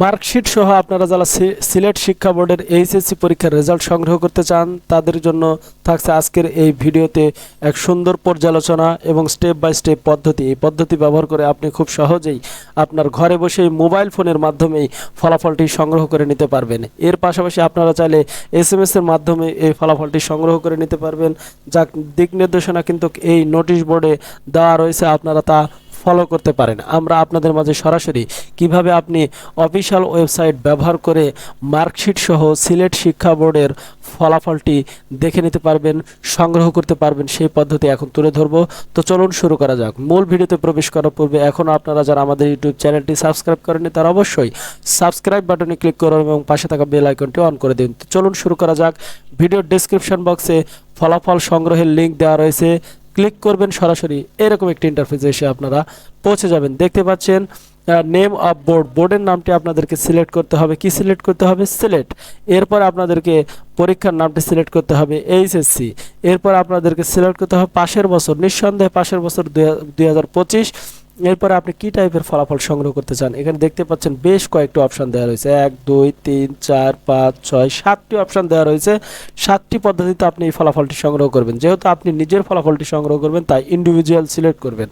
Marksheet সহ আপনারা যারা সিলেট শিক্ষা বোর্ডের এইচএসসি পরীক্ষার রেজাল্ট সংগ্রহ করতে চান, তাদের জন্য থাকছে আজকের এই ভিডিওতে এক সুন্দর পর্যালোচনা এবং স্টেপ বাই স্টেপ পদ্ধতি। এই পদ্ধতি ব্যবহার করে আপনি খুব সহজেই আপনার ঘরে বসেই মোবাইল ফোনের মাধ্যমেই ফলাফলটি সংগ্রহ করে নিতে পারবেন। এর পাশাপাশি আপনারা চাইলে এস এম এর মাধ্যমে এই ফলাফলটি সংগ্রহ করে নিতে পারবেন। যা দিক নির্দেশনা কিন্তু এই নোটিশ বোর্ডে দেওয়া রয়েছে, আপনারা তা ফলো করতে পারেন। আমরা আপনাদের মাঝে সরাসরি কীভাবে আপনি অফিসিয়াল ওয়েবসাইট ব্যবহার করে মার্কশিট সহ সিলেট শিক্ষা বোর্ডের ফলাফলটি দেখে নিতে পারবেন, সংগ্রহ করতে পারবেন, সেই পদ্ধতি এখন তুলে ধরবো। তো চলুন শুরু করা যাক। মূল ভিডিওতে প্রবেশ করার পূর্বে এখনও আপনারা যারা আমাদের ইউটিউব চ্যানেলটি সাবস্ক্রাইব করেননি, তারা অবশ্যই সাবস্ক্রাইব বাটনে ক্লিক করুন এবং পাশে থাকা বেল আইকনটি অন করে দিন। তো চলুন শুরু করা যাক। ভিডিওর ডেসক্রিপশন বক্সে ফলাফল সংগ্রহের লিঙ্ক দেওয়া রয়েছে। ক্লিক করবেন সরাসরি। এরকম একটি ইন্টারফেসে এসে আপনারা পৌঁছে যাবেন। দেখতে পাচ্ছেন নেম অফ বোর্ড বোর্ডের নামটি আপনাদেরকে সিলেক্ট করতে হবে। কি সিলেক্ট করতে হবে? সিলেক্ট এরপর আপনাদেরকে পরীক্ষার নামটি সিলেক্ট করতে হবে এইচএসসি এরপর আপনাদেরকে সিলেক্ট করতে হবে পাশের বছর। নিঃসন্দেহে পাশের বছর দুই হাজার পঁচিশ। এরপরে আপনি কি টাইপের ফলাফল সংগ্রহ করতে চান? এখানে দেখতে পাচ্ছেন বেশ কয়েকটি অপশন দেওয়া রয়েছে। এক, দুই, তিন, চার, পাঁচ, ছয়, সাতটি অপশন দেওয়া রয়েছে। সাতটি পদ্ধতিতে আপনি এই ফলাফলটি সংগ্রহ করবেন। যেহেতু আপনি নিজের ফলাফলটি সংগ্রহ করবেন, তাই ইন্ডিভিজুয়াল সিলেক্ট করবেন।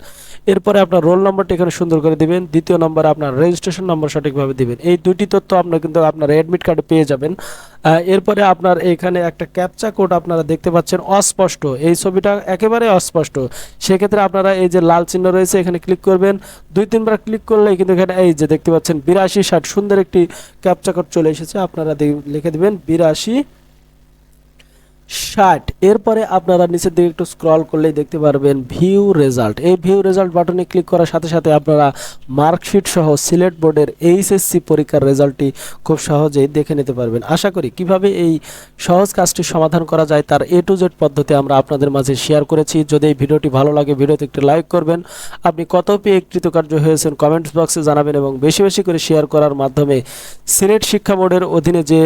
এরপরে আপনার রোল নম্বরটি এখানে সুন্দর করে দিবেন। দ্বিতীয় নম্বরে আপনার রেজিস্ট্রেশন নম্বর সঠিকভাবে দিবেন। এই দুটি তথ্য আপনার কিন্তু আপনার অ্যাডমিট কার্ডে পেয়ে যাবেন। এরপরে আপনার এখানে একটা ক্যাপচা কোড আপনারা দেখতে পাচ্ছেন, অস্পষ্ট। এই ছবিটা একেবারে অস্পষ্ট। সেক্ষেত্রে আপনারা এই যে লাল চিহ্ন রয়েছে, এখানে ক্লিক করবেন। দুই, তিনবার ক্লিক করলেই কিন্তু এখানে এই যে দেখতে পাচ্ছেন, বিরাশি ষাট সুন্দর একটি ক্যাপচা কোড চলে এসেছে। আপনারা লিখে দেবেন, বিরাশি ষাট এরপরে আপনারা নিচের দিকে একটু স্ক্রল করলেই দেখতে পারবেন ভিউ রেজাল্ট এই ভিউ রেজাল্ট বাটনে ক্লিক করার সাথে সাথে আপনারা মার্কশিট সহ সিলেট বোর্ডের এইচএসসি পরীক্ষার রেজাল্টটি খুব সহজেই দেখে নিতে পারবেন। আশা করি কীভাবে এই সহজ কাজটি সমাধান করা যায় তার এ টু জেড পদ্ধতি আমরা আপনাদের মাঝে শেয়ার করেছি। যদি এই ভিডিওটি ভালো লাগে, ভিডিওতে একটি লাইক করবেন। আপনি কত পেয়ে কৃতকার্য হয়েছেন কমেন্টস বক্সে জানাবেন এবং বেশি বেশি করে শেয়ার করার মাধ্যমে সিলেট শিক্ষা বোর্ডের অধীনে যে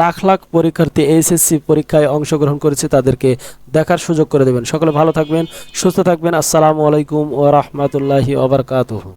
লাখ লাখ পরীক্ষার্থী এইচএসসি পরীক্ষায় অংশগ্রহণ করেছে তাদেরকে দেখার সুযোগ করে দেবেন। সকলে ভালো থাকবেন, সুস্থ থাকবেন। আসসালামু আলাইকুম ও রহমতুল্লাহি ওবরকাতুহ